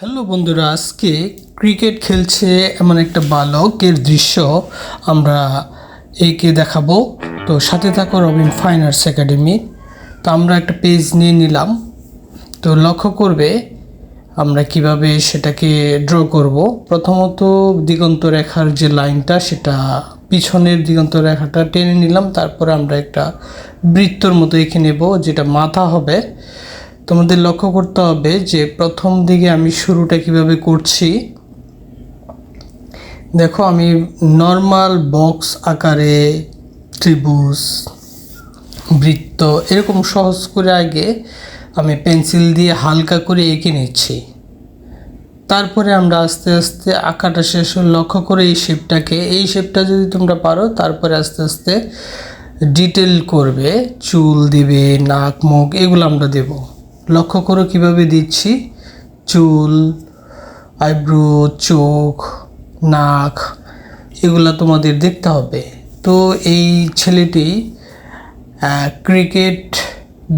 Hello বন্ধুরা, আজকে cricket খেলছে এমন একটা বালকের দৃশ্য আমরা একে দেখাবো। তো সাথে থাকো রবিন ফাইন আর্টস একাডেমি। তো আমরা একটা পেজ নিয়ে নিলাম। তো লক্ষ্য করবে আমরা কীভাবে সেটাকে ড্র করব। প্রথমত দিগন্ত রেখার যে লাইনটা, সেটা পিছনের দিগন্ত রেখাটা টেনে নিলাম। তারপরে আমরা একটা বৃত্তর মতো এঁকে নেব, যেটা মাথা হবে। তোমাদের লক্ষ্য করতে হবে যে প্রথম দিকে আমি শুরুটা কীভাবে করছি। দেখো, আমি নর্মাল বক্স আকারে ত্রিভুজ, বৃত্ত এরকম সহজ করে আগে আমি পেন্সিল দিয়ে হালকা করে এঁকে নিচ্ছি। তারপরে আমরা আস্তে আস্তে আঁকাটা শেষ লক্ষ্য করে এই শেপটাকে এই শেপটা যদি তোমরা পারো, তারপরে আস্তে আস্তে ডিটেল করবে, চুল দিবে, নাক, মুখ, এগুলো আমরা দেব। লক্ষ্য করো কীভাবে দিচ্ছি। চুল, আইব্রো, চোখ, নাক, এগুলো তোমাদের দেখতে হবে। তো এই ছেলেটি ক্রিকেট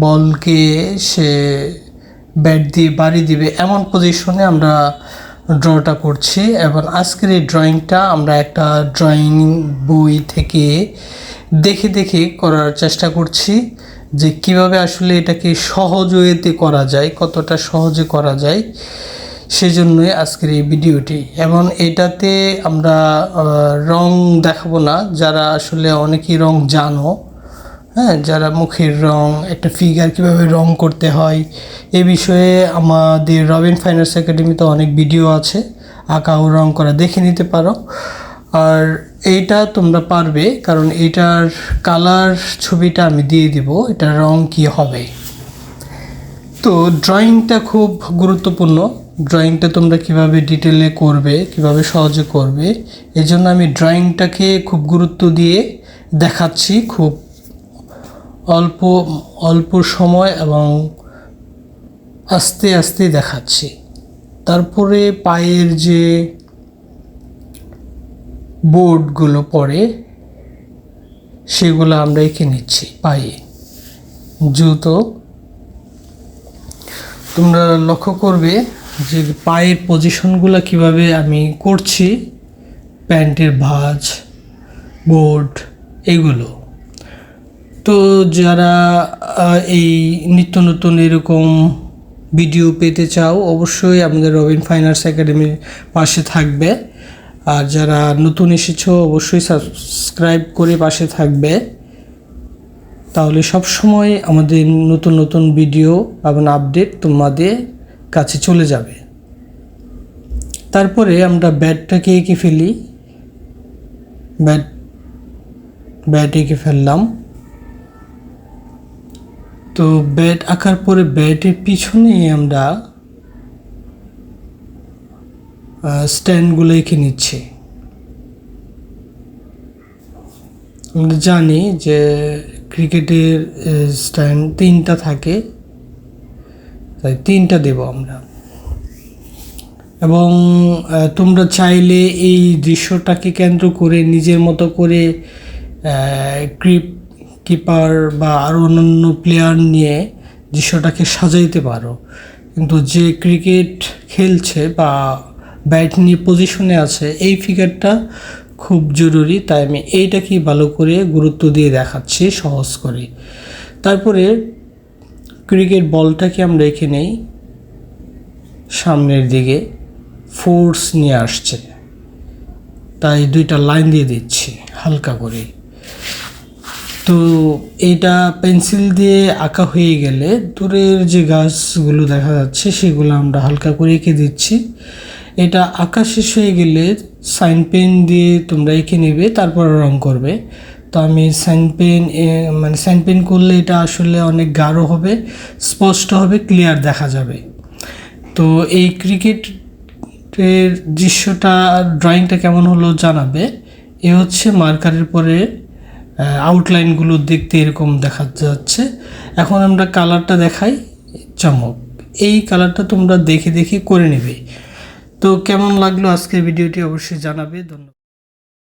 বলকে সে ব্যাট দিয়ে বাড়ি দিবে এমন পজিশনে আমরা ড্রটা করছি এবং আজকের এই ড্রয়িংটা আমরা একটা ড্রয়িং বই থেকে দেখে দেখে করার চেষ্টা করছি। যে কীভাবে আসলে এটাকে সহজ ওয়েতে করা যায়, কতটা সহজে করা যায়, সেজন্যই আজকের এই ভিডিওটি। এবং এটাতে আমরা রং দেখাবো না, যারা আসলে অনেকেই রং জানো হ্যাঁ যারা মুখের রং, একটা ফিগার কীভাবে রং করতে হয়, এ বিষয়ে আমাদের রবিন ফাইন্যান্স একাডেমিতে অনেক ভিডিও আছে আঁকা ও রং করা দেখে নিতে পারো। আর এইটা তোমরা পারবে, কারণ এইটার কালার ছবিটা আমি দিয়ে দিব এটা রং কি হবে। তো ড্রয়িংটা খুব গুরুত্বপূর্ণ। ড্রয়িংটা তোমরা কীভাবে ডিটেলে করবে, কীভাবে সহজে করবে এই জন্য আমি ড্রয়িংটাকে খুব গুরুত্ব দিয়ে দেখাচ্ছি খুব অল্প অল্প সময় এবং আস্তে আস্তে দেখাচ্ছি। তারপরে পায়ের যে বোর্ডগুলো পড়ে সেগুলো আমরা এঁকে নিচ্ছি পায়ে। জুতো। তোমরা লক্ষ্য করবে যে পায়ের পজিশনগুলো কীভাবে আমি করছি, প্যান্টের ভাঁজ বোর্ড এগুলো। তো যারা এই নিত্য নতুন এরকম ভিডিও পেতে চাও, অবশ্যই আমাদের রবিন ফাইনার্স একাডেমির পাশে থাকবে। আর যারা নতুন এসেছ, অবশ্যই সাবস্ক্রাইব করে পাশে থাকবে। তাহলে সব সময় আমাদের নতুন নতুন ভিডিও এবং আপডেট তোমাদের কাছে চলে যাবে। তারপরে আমরা ব্যাটটাকে এঁকে ফেলি? ব্যাট ব্যাট এঁকে ফেললাম। তো ব্যাট আঁকার পরে ব্যাটের পিছনে আমরা স্ট্যান্ডগুলো এঁকে নিচ্ছি? আমরা জানি যে ক্রিকেটের স্ট্যান্ড তিনটা থাকে। তাই তিনটা দেব আমরা। এবং তোমরা চাইলে এই দৃশ্যটাকে কেন্দ্র করে নিজের মতো করে ক্রিপ কিপার বা আরও অন্যান্য প্লেয়ার নিয়ে দৃশ্যটাকে সাজাইতে পারো। কিন্তু যে ক্রিকেট খেলছে বা ব্যাট নিয়ে পজিশনে আছে, এই ফিগারটা খুব জরুরি। তাই আমি এইটাকেই ভালো করে গুরুত্ব দিয়ে দেখাচ্ছি, সহজ করে। তারপরে ক্রিকেট বলটাকে আমরা রেখে নেই। সামনের দিকে ফোর্স নিয়ে আসছে। তাই দুইটা লাইন দিয়ে দিচ্ছি, হালকা করে। তো এইটা পেন্সিল দিয়ে আঁকা হয়ে গেলে দূরের যে গাছগুলো দেখা যাচ্ছে সেগুলো আমরা হালকা করে এঁকে দিচ্ছি। এটা আঁকা শেষ হয়ে গেলে সাইন পেন দিয়ে তোমরা এঁকে নেবে, তারপর রং করবে। তো আমি সাইন পেন মানে সাইন পেন করলে এটা আসলে অনেক গাঢ় হবে, স্পষ্ট হবে, ক্লিয়ার দেখা যাবে। তো এই ক্রিকেটের দৃশ্যটা ড্রয়িংটা কেমন হলো জানাবে। এ হচ্ছে মার্কারের পরে আউটলাইনগুলো দেখতে এরকম দেখা যাচ্ছে। এখন আমরা কালারটা দেখাই চমক। এই কালারটা তোমরা দেখে দেখে করে নেবে। তো কেমন লাগল আজকের ভিডিওটি অবশ্যই জানাবে। ধন্যবাদ।